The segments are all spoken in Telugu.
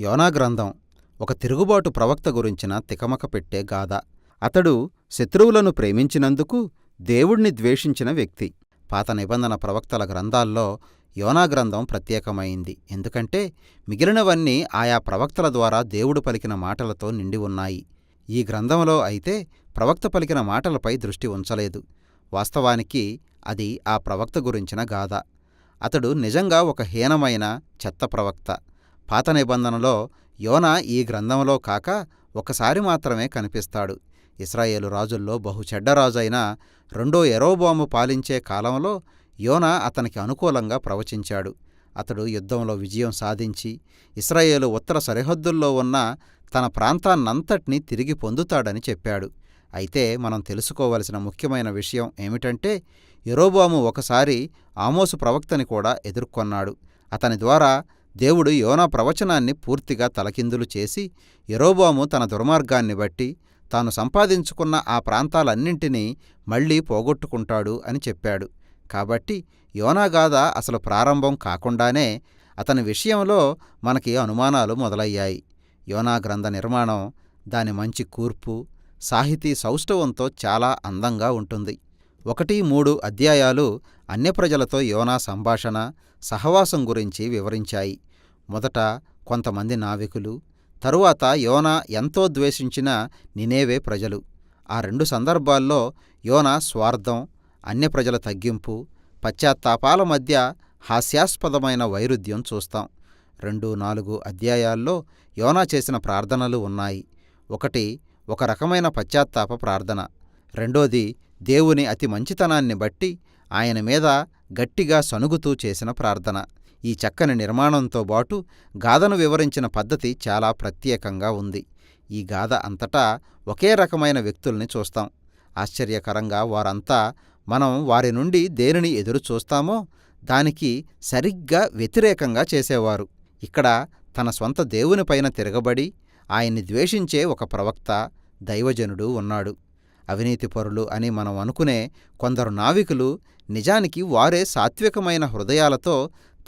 యోనా గ్రంథం ఒక తిరుగుబాటు ప్రవక్త గురించిన తికమక పెట్టే గాథ. అతడు శత్రువులను ప్రేమించినందుకు దేవుణ్ణి ద్వేషించిన వ్యక్తి. పాత నిబంధన ప్రవక్తల గ్రంథాల్లో యోనా గ్రంథం ప్రత్యేకమైంది. ఎందుకంటే మిగిలినవన్నీ ఆయా ప్రవక్తల ద్వారా దేవుడు పలికిన మాటలతో నిండి ఉన్నాయి. ఈ గ్రంథంలో అయితే ప్రవక్త పలికిన మాటలపై దృష్టి ఉంచలేదు. వాస్తవానికి అది ఆ ప్రవక్త గురించిన గాథ. అతడు నిజంగా ఒక హీనమైన చెత్త ప్రవక్త. పాత నిబంధనలో యోన ఈ గ్రంథంలో కాక ఒకసారి మాత్రమే కనిపిస్తాడు. ఇస్రాయేలు రాజుల్లో బహు చెడ్డరాజైన రెండో ఎరోబోము పాలించే కాలంలో యోన అతనికి అనుకూలంగా ప్రవచించాడు. అతడు యుద్ధంలో విజయం సాధించి ఇస్రాయేలు ఉత్తర సరిహద్దుల్లో ఉన్న తన ప్రాంతాన్నంతటినీ తిరిగి పొందుతాడని చెప్పాడు. అయితే మనం తెలుసుకోవలసిన ముఖ్యమైన విషయం ఏమిటంటే యెరోబాము ఒకసారి ఆమోసు ప్రవక్తని కూడా ఎదుర్కొన్నాడు. అతని ద్వారా దేవుడు యోనా ప్రవచనాన్ని పూర్తిగా తలకిందులు చేసి ఎరోబాము తన దుర్మార్గాన్ని బట్టి తాను సంపాదించుకున్న ఆ ప్రాంతాలన్నింటినీ మళ్ళీ పోగొట్టుకుంటాడు అని చెప్పాడు. కాబట్టి యోనాగాథ అసలు ప్రారంభం కాకుండానే అతని విషయంలో మనకి అనుమానాలు మొదలయ్యాయి. యోనా గ్రంథ నిర్మాణం దాని మంచి కూర్పు సాహితీ సౌష్ఠవంతో చాలా అందంగా ఉంటుంది. ఒకటి మూడు అధ్యాయాలు అన్యప్రజలతో యోనా సంభాషణ సహవాసం గురించి వివరించాయి. మొదట కొంతమంది నావికులు తరువాత యోనా ఎంతో ద్వేషించిన నినేవే ప్రజలు. ఆ రెండు సందర్భాల్లో యోనా స్వార్థం అన్యప్రజల తగ్గింపు పశ్చాత్తాపాల మధ్య హాస్యాస్పదమైన వైరుధ్యం చూస్తాం. రెండు నాలుగు అధ్యాయాల్లో యోనా చేసిన ప్రార్థనలు ఉన్నాయి. ఒకటి ఒక రకమైన పశ్చాత్తాప ప్రార్థన. రెండోది దేవుని అతి మంచితనాన్ని బట్టి ఆయన మీద గట్టిగా సనుగుతూ చేసిన ప్రార్థన. ఈ చక్కని నిర్మాణంతో బాటు గాథను వివరించిన పద్ధతి చాలా ప్రత్యేకంగా ఉంది. ఈ గాథ అంతటా ఒకే రకమైన వ్యక్తుల్ని చూస్తాం. ఆశ్చర్యకరంగా వారంతా మనం వారి నుండి దేనిని ఎదురు చూస్తామో దానికి సరిగ్గా వ్యతిరేకంగా చేసేవారు. ఇక్కడ తన స్వంత దేవునిపైన తిరగబడి ఆయన్ని ద్వేషించే ఒక ప్రవక్త దైవజనుడు ఉన్నాడు. అవినీతిపరులు అని మనం అనుకునే కొందరు నావికులు నిజానికి వారే సాత్వికమైన హృదయాలతో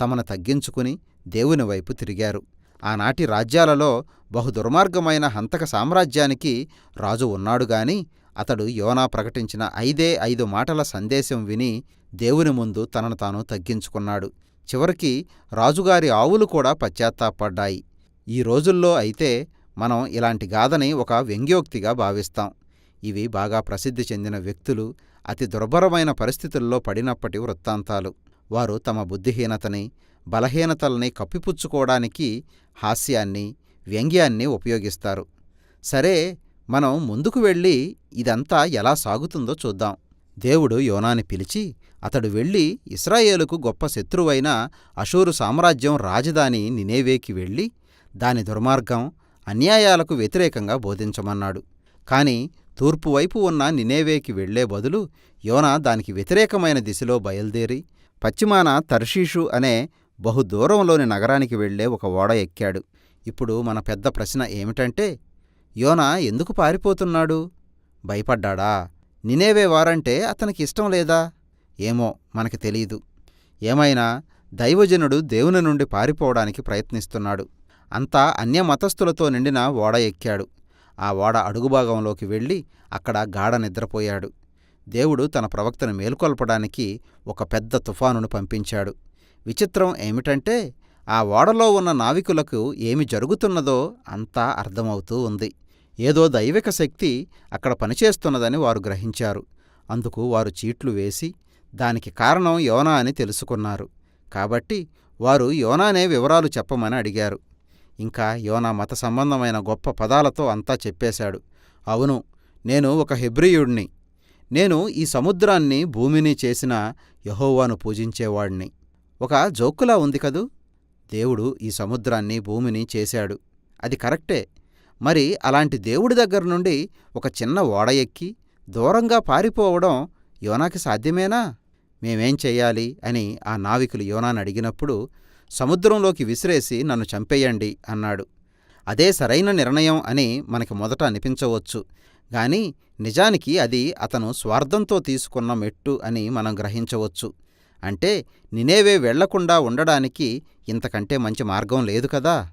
తమను తగ్గించుకుని దేవుని వైపు తిరిగారు. ఆనాటి రాజ్యాలలో బహుదుర్మార్గమైన హంతక సామ్రాజ్యానికి రాజు ఉన్నాడుగాని అతడు యోనా ప్రకటించిన ఐదే ఐదు మాటల సందేశం విని దేవుని ముందు తనను తాను తగ్గించుకున్నాడు. చివరికి రాజుగారి ఆవులు కూడా పశ్చాత్తాపడ్డాయి. ఈ రోజుల్లో అయితే మనం ఇలాంటి గాథని ఒక వ్యంగ్యోక్తిగా భావిస్తాం. ఇవి బాగా ప్రసిద్ధి చెందిన వ్యక్తులు అతి దుర్భరమైన పరిస్థితుల్లో పడినప్పటి వృత్తాంతాలు. వారు తమ బుద్ధిహీనతని బలహీనతల్ని కప్పిపుచ్చుకోవడానికి హాస్యాన్ని వ్యంగ్యాన్ని ఉపయోగిస్తారు. సరే మనం ముందుకు వెళ్ళి ఇదంతా ఎలా సాగుతుందో చూద్దాం. దేవుడు యోనాని పిలిచి అతడు వెళ్ళి ఇస్రాయేలుకు గొప్ప శత్రువైన అషూరు సామ్రాజ్యం రాజధాని నినేవేకి వెళ్ళి దాని దుర్మార్గం అన్యాయాలకు వ్యతిరేకంగా బోధించమన్నాడు. కాని తూర్పువైపు ఉన్న నినేవేకి వెళ్ళే బదులు యోన దానికి వ్యతిరేకమైన దిశలో బయల్దేరి పశ్చిమాన తర్షీషు అనే బహుదూరంలోని నగరానికి వెళ్ళే ఒక ఓడ ఎక్కాడు. ఇప్పుడు మన పెద్ద ప్రశ్న ఏమిటంటే యోన ఎందుకు పారిపోతున్నాడు? భయపడ్డాడా? నినేవే వారంటే అతనికి ఇష్టం లేదా? ఏమో మనకి తెలీదు. ఏమైనా దైవజనుడు దేవుని నుండి పారిపోవడానికి ప్రయత్నిస్తున్నాడు. అంతా అన్యమతస్థులతో నిండిన ఓడ ఎక్కాడు. ఆ ఓడ అడుగుభాగంలోకి వెళ్ళి అక్కడ గాఢ నిద్రపోయాడు. దేవుడు తన ప్రవక్తను మేల్కొల్పడానికి ఒక పెద్ద తుఫానును పంపించాడు. విచిత్రం ఏమిటంటే ఆ ఓడలో ఉన్న నావికులకు ఏమి జరుగుతున్నదో అంతా అర్థమవుతూ ఉంది. ఏదో దైవిక శక్తి అక్కడ పనిచేస్తున్నదని వారు గ్రహించారు. అందుకు వారు చీట్లు వేసి దానికి కారణం యోనా అని తెలుసుకున్నారు. కాబట్టి వారు యోనానే వివరాలు చెప్పమని అడిగారు. ఇంకా యోనా మత సంబంధమైన గొప్ప పదాలతో అంతా చెప్పేశాడు. అవును నేను ఒక హెబ్రియుడిని. నేను ఈ సముద్రాన్ని భూమిని చేసిన యహోవాను పూజించేవాడిని. ఒక జోకులా ఉంది కదూ? దేవుడు ఈ సముద్రాన్ని భూమిని చేశాడు. అది కరెక్టే. మరి అలాంటి దేవుడి దగ్గర నుండి ఒక చిన్న ఓడ ఎక్కి దూరంగా పారిపోవడం యోనాకి సాధ్యమేనా? మేమేం చెయ్యాలి అని ఆ నావికులు యోనాను అడిగినప్పుడు సముద్రంలోకి విసిరేసి నన్ను చంపేయండి అన్నాడు. అదే సరైన నిర్ణయం అని మనకి మొదట అనిపించవచ్చు. గాని నిజానికి అది అతను స్వార్థంతో తీసుకున్న మెట్టు అని మనం గ్రహించవచ్చు. అంటే నినేవే వెళ్ళకుండా ఉండడానికి ఇంతకంటే మంచి మార్గం లేదు కదా?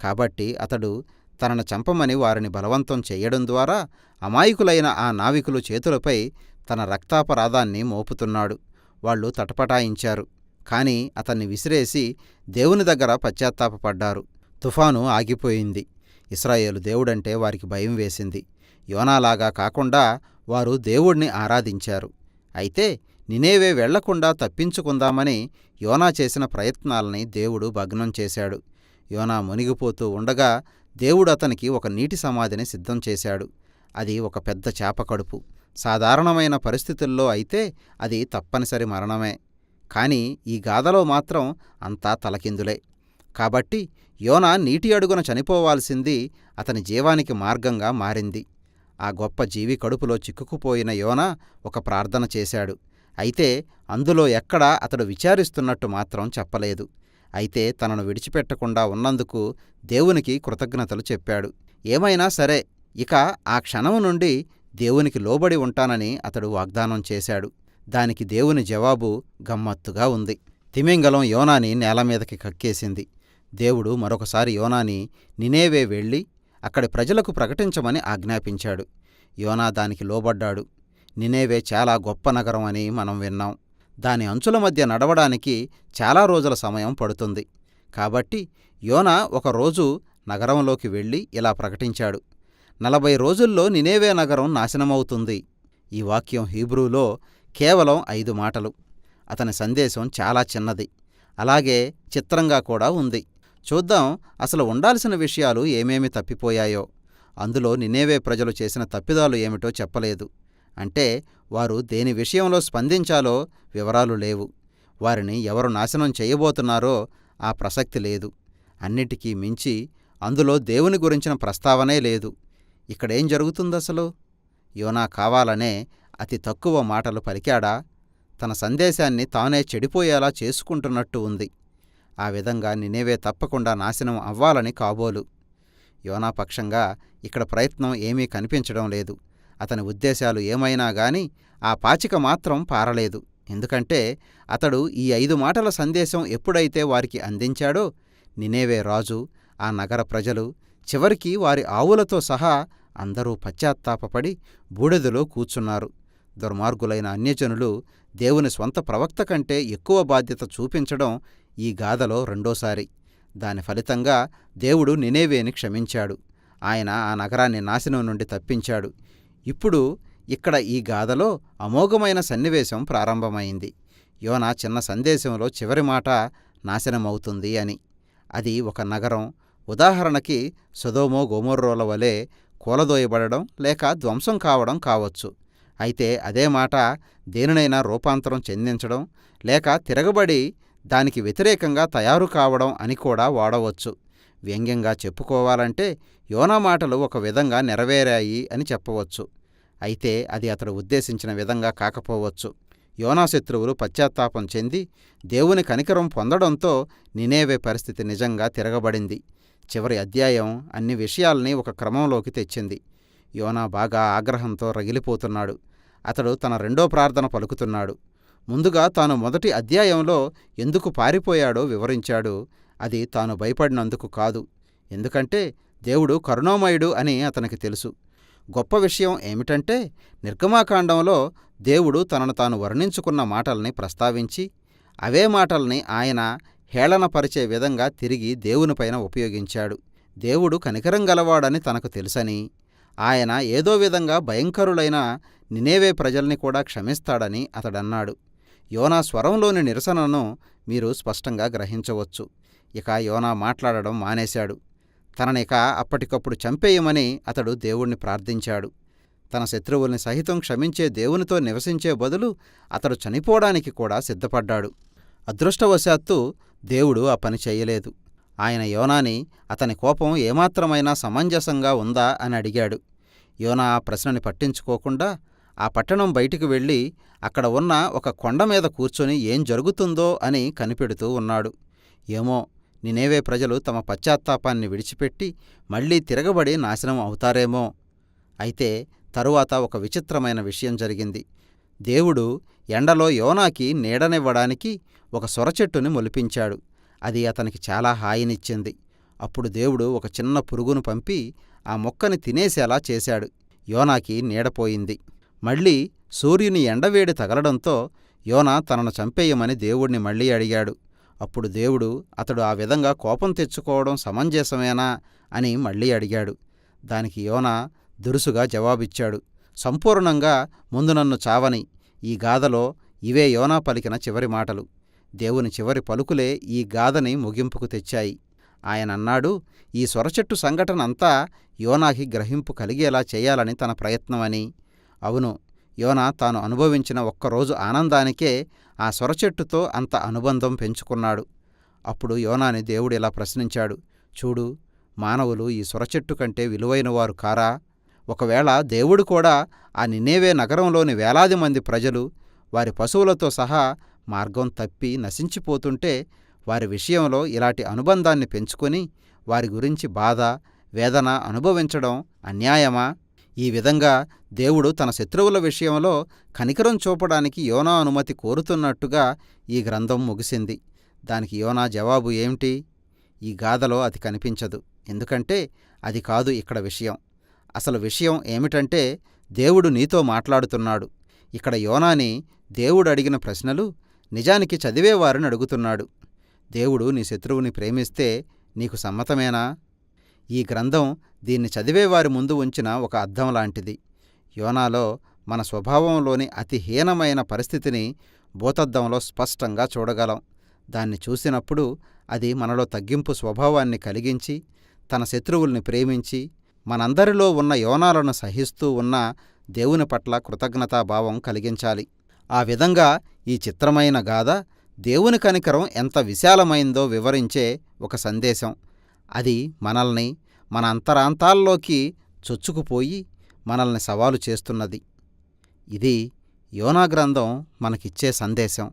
కాబట్టి అతడు తనను చంపమని వారిని బలవంతం చేయడం ద్వారా అమాయకులైన ఆ నావికులు చేతులపై తన రక్తాపరాధాన్ని మోపుతున్నాడు. వాళ్ళు తటపటాయించారు. కాని అతన్ని విసిరేసి దేవుని దగ్గర పశ్చాత్తాపడ్డారు తుఫాను ఆగిపోయింది. ఇస్రాయేలు దేవుడంటే వారికి భయం వేసింది. యోనాలాగా కాకుండా వారు దేవుణ్ణి ఆరాధించారు. అయితే నినేవే వెళ్ళకుండా తప్పించుకుందామని యోనా చేసిన ప్రయత్నాలని దేవుడు భగ్నం చేశాడు. యోనా మునిగిపోతూ ఉండగా దేవుడు అతనికి ఒక నీటి సమాధిని సిద్ధం చేశాడు. అది ఒక పెద్ద చేప కడుపు. సాధారణమైన పరిస్థితుల్లో అయితే అది తప్పనిసరి మరణమే. కాని ఈ గాథలో మాత్రం అంతా తలకిందులే. కాబట్టి యోన నీటి అడుగున చనిపోవాల్సింది అతని జీవానికి మార్గంగా మారింది. ఆ గొప్ప జీవి కడుపులో చిక్కుకుపోయిన యోన ఒక ప్రార్థన చేశాడు. అయితే అందులో ఎక్కడా అతడు విచారిస్తున్నట్టు మాత్రం చెప్పలేదు. అయితే తనను విడిచిపెట్టకుండా ఉన్నందుకు దేవునికి కృతజ్ఞతలు చెప్పాడు. ఏమైనా సరే ఇక ఆ క్షణం నుండి దేవునికి లోబడి ఉంటానని అతడు వాగ్దానం చేశాడు. దానికి దేవుని జవాబు గమ్మత్తుగా ఉంది. తిమింగలం యోనాని నేలమీదకి కక్కేసింది. దేవుడు మరొకసారి యోనాని నినేవే వెళ్ళి అక్కడి ప్రజలకు ప్రకటించమని ఆజ్ఞాపించాడు. యోనా దానికి లోబడ్డాడు. నినేవే చాలా గొప్ప నగరం అని మనం విన్నాం. దాని అంచుల మధ్య నడవడానికి చాలా రోజుల సమయం పడుతుంది. కాబట్టి యోనా ఒకరోజు నగరంలోకి వెళ్ళి ఇలా ప్రకటించాడు. నలభై రోజుల్లో నినేవే నగరం నాశనమవుతుంది. ఈ వాక్యం హీబ్రూలో కేవలం ఐదు మాటలు. అతని సందేశం చాలా చిన్నది. అలాగే చిత్రంగా కూడా ఉంది. చూద్దాం అసలు ఉండాల్సిన విషయాలు ఏమేమి తప్పిపోయాయో. అందులో నినేవే ప్రజలు చేసిన తప్పిదాలు ఏమిటో చెప్పలేదు. అంటే వారు దేని విషయంలో స్పందించాలో వివరాలు లేవు. వారిని ఎవరు నాశనం చేయబోతున్నారో ఆ ప్రసక్తి లేదు. అన్నిటికీ మించి అందులో దేవుని గురించిన ప్రస్తావనే లేదు. ఇక్కడేం జరుగుతుందసలు? యోనా కావాలనే అతి తక్కువ మాటలు పలికాడా? తన సందేశాన్ని తానే చెడిపోయేలా చేసుకుంటున్నట్టు ఉంది. ఆ విధంగా నినేవే తప్పకుండా నాశనం అవ్వాలని కాబోలు. యోనా పక్షంగా ఇక్కడ ప్రయత్నం ఏమీ కనిపించడం లేదు. అతని ఉద్దేశాలు ఏమైనా గాని ఆ పాచిక మాత్రం పారలేదు. ఎందుకంటే అతడు ఈ ఐదు మాటల సందేశం ఎప్పుడైతే వారికి అందించాడో నినేవే రాజు ఆ నగర ప్రజలు చివరికి వారి ఆవులతో సహా అందరూ పశ్చాత్తాపపడి బూడిదలో కూర్చున్నారు. దుర్మార్గులైన అన్యజనులు దేవుని స్వంత ప్రవక్త కంటే ఎక్కువ బాధ్యత చూపించడం ఈ గాథలో రెండోసారి. దాని ఫలితంగా దేవుడు నినేవేని క్షమించాడు. ఆయన ఆ నగరాన్ని నాశనం నుండి తప్పించాడు. ఇప్పుడు ఇక్కడ ఈ గాథలో అమోఘమైన సన్నివేశం ప్రారంభమైంది. యోన చిన్న సందేశంలో చివరి మాట నాశనమవుతుంది అని. అది ఒక నగరం. ఉదాహరణకి సుధోమో గోమోర్రోల వలె కూలదోయబడడం లేక ధ్వంసం కావడం కావచ్చు. అయితే అదే మాట దేనినైనా రూపాంతరం చెందించడం లేక తిరగబడి దానికి వ్యతిరేకంగా తయారు కావడం అని కూడా వాడవచ్చు. వ్యంగ్యంగా చెప్పుకోవాలంటే యోనా మాటలు ఒక విధంగా నెరవేరాయి అని చెప్పవచ్చు. అయితే అది అతడు ఉద్దేశించిన విధంగా కాకపోవచ్చు. యోనా శత్రువులు పశ్చాత్తాపం చెంది దేవుని కనికరం పొందడంతో నినేవే పరిస్థితి నిజంగా తిరగబడింది. చివరి అధ్యాయం అన్ని విషయాల్ని ఒక క్రమంలోకి తెచ్చింది. యోనా బాగా ఆగ్రహంతో రగిలిపోతున్నాడు. అతడు తన రెండో ప్రార్థన పలుకుతున్నాడు. ముందుగా తాను మొదటి అధ్యాయంలో ఎందుకు పారిపోయాడో వివరించాడు. అది తాను భయపడినందుకు కాదు. ఎందుకంటే దేవుడు కరుణామయుడు అని అతనికి తెలుసు. గొప్ప విషయం ఏమిటంటే నిర్గమాకాండంలో దేవుడు తనను తాను వర్ణించుకున్న మాటల్ని ప్రస్తావించి అవే మాటల్ని ఆయన హేళనపరిచే విధంగా తిరిగి దేవునిపైన ఉపయోగించాడు. దేవుడు కనికరం గలవాడని తనకు తెలుసని ఆయన ఏదో విధంగా భయంకరులైన నినేవే ప్రజల్ని కూడా క్షమిస్తాడని అతడన్నాడు. యోనా స్వరంలోని నిరసనను మీరు స్పష్టంగా గ్రహించవచ్చు. ఇక యోనా మాట్లాడడం మానేశాడు. తననిక అప్పటికప్పుడు చంపేయమని అతడు దేవుణ్ణి ప్రార్థించాడు. తన శత్రువుల్ని సహితం క్షమించే దేవునితో నివసించే బదులు అతడు చనిపోవడానికి కూడా సిద్ధపడ్డాడు. అదృష్టవశాత్తు దేవుడు ఆ పని చెయ్యలేదు ఆయన యోనాని అతని కోపం ఏమాత్రమైనా సమంజసంగా ఉందా? అని అడిగాడు. యోనా ఆ ప్రశ్నని పట్టించుకోకుండా ఆ పట్టణం బయటికి వెళ్ళి అక్కడ ఉన్న ఒక కొండ మీద కూర్చొని ఏం జరుగుతుందో అని కనిపెడుతూ ఉన్నాడు. ఏమో నినేవే ప్రజలు తమ పశ్చాత్తాపాన్ని విడిచిపెట్టి మళ్ళీ తిరగబడి నాశనం అవుతారేమో. అయితే తరువాత ఒక విచిత్రమైన విషయం జరిగింది. దేవుడు ఎండలో యోనాకి నీడనివ్వడానికి ఒక సొరచెట్టుని మొలిపించాడు. అది అతనికి చాలా హాయినిచ్చింది. అప్పుడు దేవుడు ఒక చిన్న పురుగును పంపి ఆ మొక్కని తినేసేలా చేశాడు. యోనాకి నీడపోయింది మళ్ళీ సూర్యుని ఎండవేడి తగలడంతో యోనా తనను చంపేయమని దేవుణ్ణి మళ్ళీ అడిగాడు. అప్పుడు దేవుడు అతడు ఆ విధంగా కోపం తెచ్చుకోవడం సమంజసమేనా అని మళ్ళీ అడిగాడు. దానికి యోనా దురుసుగా జవాబిచ్చాడు. సంపూర్ణంగా ముందు నన్ను చావని ఈ గాథలో ఇవే యోనా పలికిన చివరి మాటలు. దేవుని చివరి పలుకులే ఈ గాథని ముగింపుకు తెచ్చాయి. ఆయనన్నాడు ఈ సొరచెట్టు సంఘటన అంతా యోనాకి గ్రహింపు కలిగేలా చేయాలని తన ప్రయత్నమని. అవును యోనా తాను అనుభవించిన ఒక్కరోజు ఆనందానికే ఆ సొరచెట్టుతో అంత అనుబంధం పెంచుకున్నాడు. అప్పుడు యోనాని దేవుడు ఇలా ప్రశ్నించాడు చూడు మానవులు ఈ సొరచెట్టు కంటే విలువైనవారు కారా? ఒకవేళ దేవుడు కూడా ఆ నినేవే నగరంలోని వేలాది మంది ప్రజలు వారి పశువులతో సహా మార్గం తప్పి నశించిపోతుంటే వారి విషయంలో ఇలాంటి అనుబంధాన్ని పెంచుకొని వారి గురించి బాధ వేదన అనుభవించడం అన్యాయమా? ఈ విధంగా దేవుడు తన శత్రువుల విషయంలో కనికరం చూపడానికి యోనా అనుమతి కోరుతున్నట్టుగా ఈ గ్రంథం ముగిసింది. దానికి యోనా జవాబు ఏమిటి? ఈ గాథలో అది కనిపించదు. ఎందుకంటే అది కాదు ఇక్కడ విషయం. అసలు విషయం ఏమిటంటే దేవుడు నీతో మాట్లాడుతున్నాడు. ఇక్కడ యోనాని దేవుడు అడిగిన ప్రశ్నలు నిజానికి చదివేవారిని అడుగుతున్నాడు. దేవుడు నీ శత్రువుని ప్రేమిస్తే నీకు సమ్మతమేనా? ఈ గ్రంథం దీన్ని చదివేవారి ముందు ఉంచిన ఒక అద్దం లాంటిది. యోనాలో మన స్వభావంలోని అతి హీనమైన పరిస్థితిని భూతద్దంలో స్పష్టంగా చూడగలం. దాన్ని చూసినప్పుడు అది మనలో తగ్గింపు స్వభావాన్ని కలిగించి తన శత్రువుల్ని ప్రేమించి మనందరిలో ఉన్న యోనాలను సహిస్తూ ఉన్న దేవుని పట్ల కృతజ్ఞతాభావం కలిగించాలి. ఆ విధంగా ఈ చిత్రమైన గాథ దేవుని కనికరం ఎంత విశాలమైందో వివరించే ఒక సందేశం. అది మనల్ని మన అంతరాంతాల్లోకి చొచ్చుకుపోయి మనల్ని సవాలు చేస్తున్నది. ఇది యోనా గ్రంథం మనకిచ్చే సందేశం.